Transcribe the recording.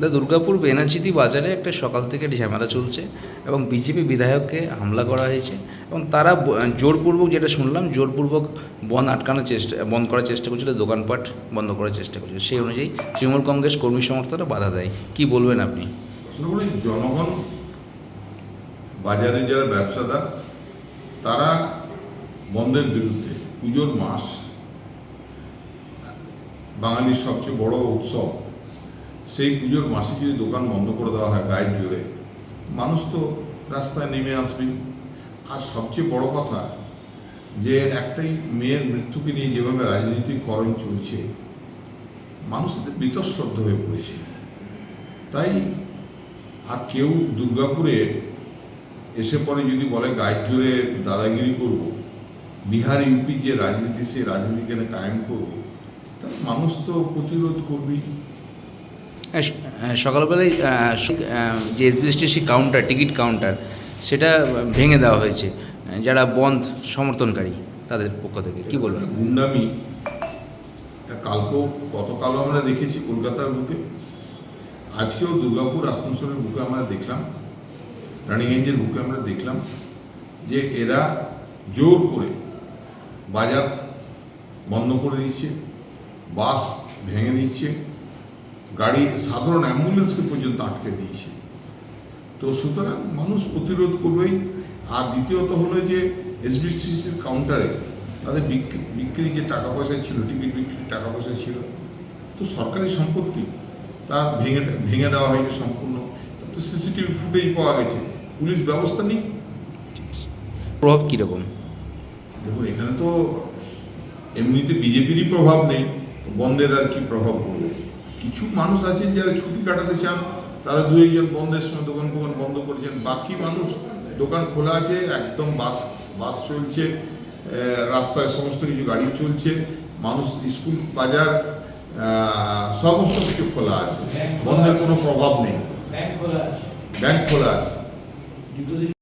দা দুর্গাপুর বেনাচিতি বাজারে একটা সকাল থেকে ঝামেলা চলছে এবং বিজেপি বিধায়ককে হামলা করা হয়েছে এবং তারা জোরপূর্বক যেটা শুনলাম, জোরপূর্বক বন আটকানোর চেষ্টা বন্ধ করার চেষ্টা করছিল, দোকানপাট বন্ধ করার চেষ্টা করছিল। সেই অনুযায়ী তৃণমূল কংগ্রেস কর্মী সমর্থকরা বাধা দেয়। কি বলবেন আপনি? জনগণ, বাজারে যারা ব্যবসাদার, তারা বন্ধের বিরুদ্ধে পুজোর মাস, বাঙালির সবচেয়ে বড় উৎসব সেই পুজোর মাসে যদি দোকান বন্ধ করে দেওয়া হয় গায়ের জোরে, মানুষ তো রাস্তায় নেমে আসবে। আর সবচেয়ে বড় কথা, যে একটাই মেয়ের মৃত্যুকে নিয়ে যেভাবে রাজনীতিকরণ চলছে, মানুষ বীতশ্রদ্ধ হয়ে পড়েছে। তাই আর কেউ দুর্গাপুরে এসে পরে যদি বলে, গায়ের জোরে দাদাগিরি করব, বিহার ইউপি যে রাজনীতি, সেই রাজনীতি কেন কায়েম করব? তাহলে মানুষ তো প্রতিরোধ করবেই। সকালবেলায় আহ, স- আহ, যে এসবিএসটিসি কাউন্টার টিকিট কাউন্টার সেটা ভেঙে দেওয়া হয়েছে। যারা বন্ধ সমর্থনকারী তাদের পক্ষ থেকে। কি বলবেন? গুন্ডামি কালকেও গতকালও আমরা দেখেছি কলকাতার বুকে। আজকেও দুর্গাপুর আসানসোলের বুকে আমরা দেখলাম রানীগঞ্জের বুকে আমরা দেখলাম যে এরা জোর করে বাজার বন্ধ করে দিচ্ছে বাস ভেঙে দিচ্ছে গাড়ি সাধারণ অ্যাম্বুলেন্সকে পর্যন্ত আটকে দিয়েছে। তো সুতরাং মানুষ প্রতিরোধ করবেই। আর দ্বিতীয়ত হলো যে এসবিসিসির কাউন্টারে তাদের বিক্রি বিক্রি যে টাকা পয়সা ছিল টিকিট বিক্রির টাকা পয়সা ছিল তো সরকারি সম্পত্তি তার ভেঙে ভেঙে দেওয়া হয়েছে সম্পূর্ণ। তো সিসিটিভি ফুটেজ পাওয়া গেছে। পুলিশ ব্যবস্থা নেই। প্রভাব কীরকম? দেখুন এখানে তো এমনিতে বিজেপিরই প্রভাব নেই। তো বন্ধের আর কি প্রভাব পড়বে কিছু মানুষ আছে যারা ছুটি কাটাতে চান তারা দু একজন বন্ধের সময় দোকান ফোকান বন্ধ করেছেন। বাকি মানুষ দোকান খোলা আছে একদম বাস বাস চলছে রাস্তায় সমস্ত কিছু গাড়ি চলছে মানুষ স্কুল বাজার সমস্ত কিছু খোলা আছে। বন্ধের কোনো প্রভাব নেই। ব্যাংক খোলা আছে।